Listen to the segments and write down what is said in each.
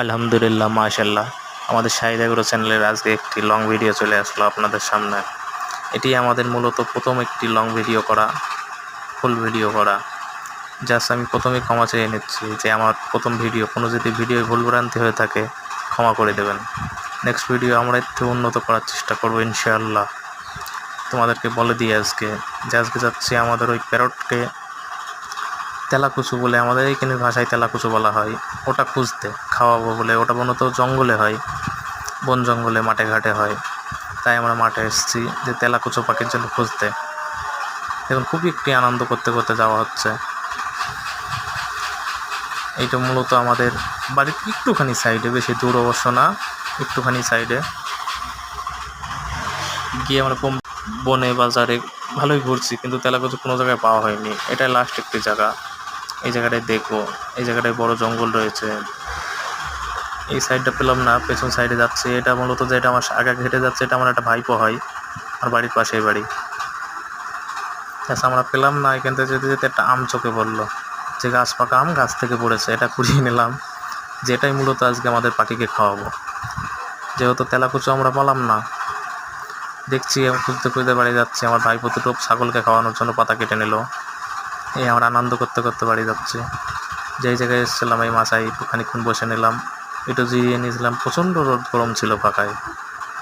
আলহামদুলিল্লাহ মাশাল্লাহ আমাদের শাহিদ এগ্রো চ্যানেলের আজকে একটি লং ভিডিও চলে আসলো আপনাদের সামনে। এটি আমাদের মূলত প্রথম একটি লং ভিডিও করা ফুল ভিডিও করা। জাস্ট আমি প্রথমেই ক্ষমা চেয়ে নিচ্ছি যে আমার প্রথম ভিডিও কোনো যদি ভিডিও ভুলভ্রান্তি হয়ে থাকে, ক্ষমা করে দেবেন। নেক্সট ভিডিও আমরা একটু উন্নত করার চেষ্টা করব, ইনশাআল্লাহ। তোমাদেরকে বলে দিই আজকে যে আজকে যাচ্ছি আমাদের ওই প্যারটকে তেলাকুচু বলে আমাদের এইখানের ভাষায় তেলাকুচু বলা হয়। ওটা খুঁজতে, খাওয়াবো বলে। ওটা মূলত জঙ্গলে হয়, বন জঙ্গলে, মাঠে ঘাটে হয়। তাই আমরা মাঠে এসেছি যে তেলাকুচু পাখির জন্য খুঁজতে। এখন খুবই একটি আনন্দ করতে করতে যাওয়া হচ্ছে। এইটা মূলত আমাদের বাড়ির একটুখানি সাইডে, বেশি দূর অবশ্য না, একটুখানি সাইডে। গিয়ে আমরা বনে, বাজারে ভালোই ঘুরছি, কিন্তু তেলাকুচু কোনো জায়গায় পাওয়া হয়নি। এটাই লাস্ট একটি জায়গা। এই জায়গাটায় দেখব এই জায়গাটায় বড় জঙ্গল রয়েছে। এই সাইডটা পেলাম না, পেছন সাইডে যাচ্ছে। এটা মূলত যেটা আমার আগে ঘেটে যাচ্ছে, এটা আমার একটা ভাইপো হয় আর বাড়ির পাশেই বাড়ি। আচ্ছা আমরা পেলাম না, এখান থেকে যেতে যেতে একটা আম চোখে পড়ল। যে গাছ পাকা আম গাছ থেকে পড়েছে, এটা কুড়িয়ে নিলাম। যেটাই মূলত আজকে আমাদের পাখিকে খাওয়াবো। যেহেতু তেলাকুচু আমরা পেলাম না, দেখছি, খুঁজতে খুঁজতে বাড়ি যাচ্ছি। আমার ভাইপো দুটো ছাগলকে খাওয়ানোর জন্য পাতা কেটে নিল। এই আমরা আনন্দ করতে করতে বাড়ি যাচ্ছি। যেই জায়গায় এসেছিলাম এই মাছাই খানিক্ষণ বসে নিলাম। একটু জিরিয়ে নিয়েছিলাম। প্রচণ্ড রোদ গরম ছিল ফাঁকায়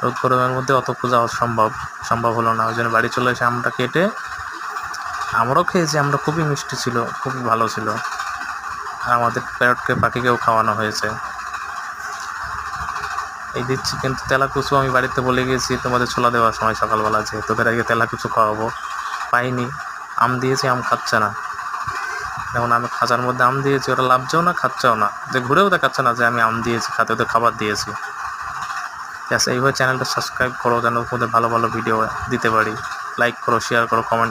রোদ গরমের মধ্যে অত যাওয়া সম্ভব সম্ভব হলো না। ওই জন্য বাড়ি চলে এসে আমটা কেটে আমরাও খেয়েছি। আমরা খুবই মিষ্টি ছিল, খুবই ভালো ছিল। আর আমাদের প্যারটকে পাখিকেও খাওয়ানো হয়েছে। এই দিচ্ছি কিন্তু তেলাকুচু। আমি বাড়িতে বলে গিয়েছি, তোমাদের ছোলা দেওয়ার সময় সকালবেলা যে তোদের আগে তেলাকুচু খাওয়াবো। পাইনি। আম দিয়েছি, আম খাচ্ছে না। যেমন আমি খাঁচার মধ্যে আম দিয়েছি, ওরা লাভছেও না খাচ্ছেও না। যে ঘুরেও দেখাচ্ছে না যে আমি আম দিয়েছি, খাতে ওদের খাবার দিয়েছি। ব্যাস, এইভাবে চ্যানেলটা সাবস্ক্রাইব করো, যেন ওদের ভালো ভালো ভিডিও দিতে পারি। লাইক করো শেয়ার করো কমেন্ট